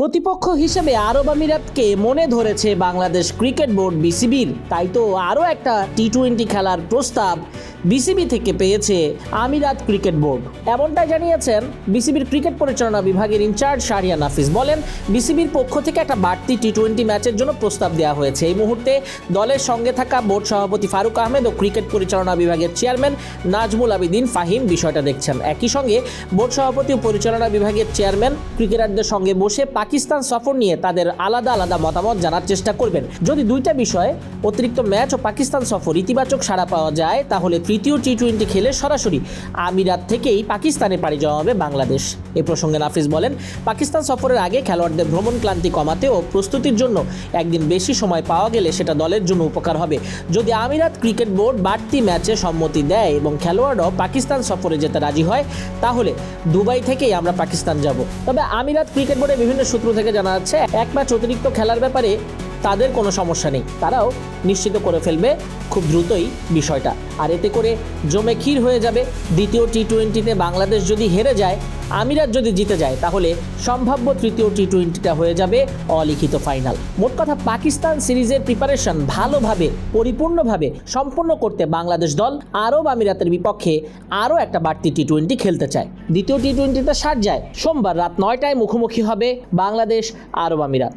প্রতিপক্ষ হিসেবে আরব আমিরাতকে মনে ধরেছে বাংলাদেশ ক্রিকেট বোর্ড বিসিবির। তাই তো আরও একটা টি টোয়েন্টি খেলার প্রস্তাব বিসিবি থেকে পেয়েছে আমিরাত ক্রিকেট বোর্ড। এমনটাই জানিয়েছেন বিসিবির ক্রিকেট পরিচালনা বিভাগের ইনচার্জ শাহরিয়া নাফিস। বলেন, বিসিবির পক্ষ থেকে একটা বাড়তি টি টোয়েন্টি ম্যাচের জন্য প্রস্তাব দেওয়া হয়েছে। এই মুহূর্তে দলের সঙ্গে থাকা বোর্ড সভাপতি ফারুক আহমেদ ও ক্রিকেট পরিচালনা বিভাগের চেয়ারম্যান নাজমুল আবিদিন ফাহিম বিষয়টা দেখছেন। একই সঙ্গে বোর্ড সভাপতি ও পরিচালনা বিভাগের চেয়ারম্যান ক্রিকেটারদের সঙ্গে বসে পাকিস্তান সফর নিয়ে তাদের আলাদা আলাদা মতামত জানার চেষ্টা করবেন। যদি দুইটা বিষয়ে অতিরিক্ত ম্যাচ ও পাকিস্তান সফর ইতিবাচক সাড়া পাওয়া যায়, তাহলে তৃতীয় টি টোয়েন্টি খেলে সরাসরি আমিরাত থেকেই পাকিস্তানে পাড়ি জমাবে বাংলাদেশ। এ প্রসঙ্গে নাফিস বলেন, পাকিস্তান সফরের আগে খেলোয়াড়দের ভ্রমণ ক্লান্তি কমাতে ও প্রস্তুতির জন্য একদিন বেশি সময় পাওয়া গেলে সেটা দলের জন্য উপকার হবে। যদি আমিরাত ক্রিকেট বোর্ড বাড়তি ম্যাচে সম্মতি দেয় এবং খেলোয়াড়রাও পাকিস্তান সফরে যেতে রাজি হয়, তাহলে দুবাই থেকেই আমরা পাকিস্তান যাব। তবে আমিরাত ক্রিকেট বোর্ডের বিভিন্ন থেকে জানা যাচ্ছে এক ম্যাচ অতিরিক্ত খেলার ব্যাপারে তাদের কোনো সমস্যা নেই। তারাও নিশ্চিত করে ফেলবে খুব দ্রুতই বিষয়টা। আর এতে করে জমে ক্ষীর হয়ে যাবে। দ্বিতীয় টি টোয়েন্টিতে বাংলাদেশ যদি হেরে যায়, আমিরাত যদি জিতে যায়, তাহলে সম্ভাব্য তৃতীয় টি টোয়েন্টিটা হয়ে যাবে অলিখিত ফাইনাল। মোট কথা, পাকিস্তান সিরিজের প্রিপারেশন ভালোভাবে, পরিপূর্ণভাবে সম্পন্ন করতে বাংলাদেশ দল আরব আমিরাতের বিপক্ষে আরও একটা বাড়তি টি টোয়েন্টি খেলতে চায়। দ্বিতীয় টি টোয়েন্টিতে সার যায়। সোমবার রাত নয়টায় মুখোমুখি হবে বাংলাদেশ আরব আমিরাত।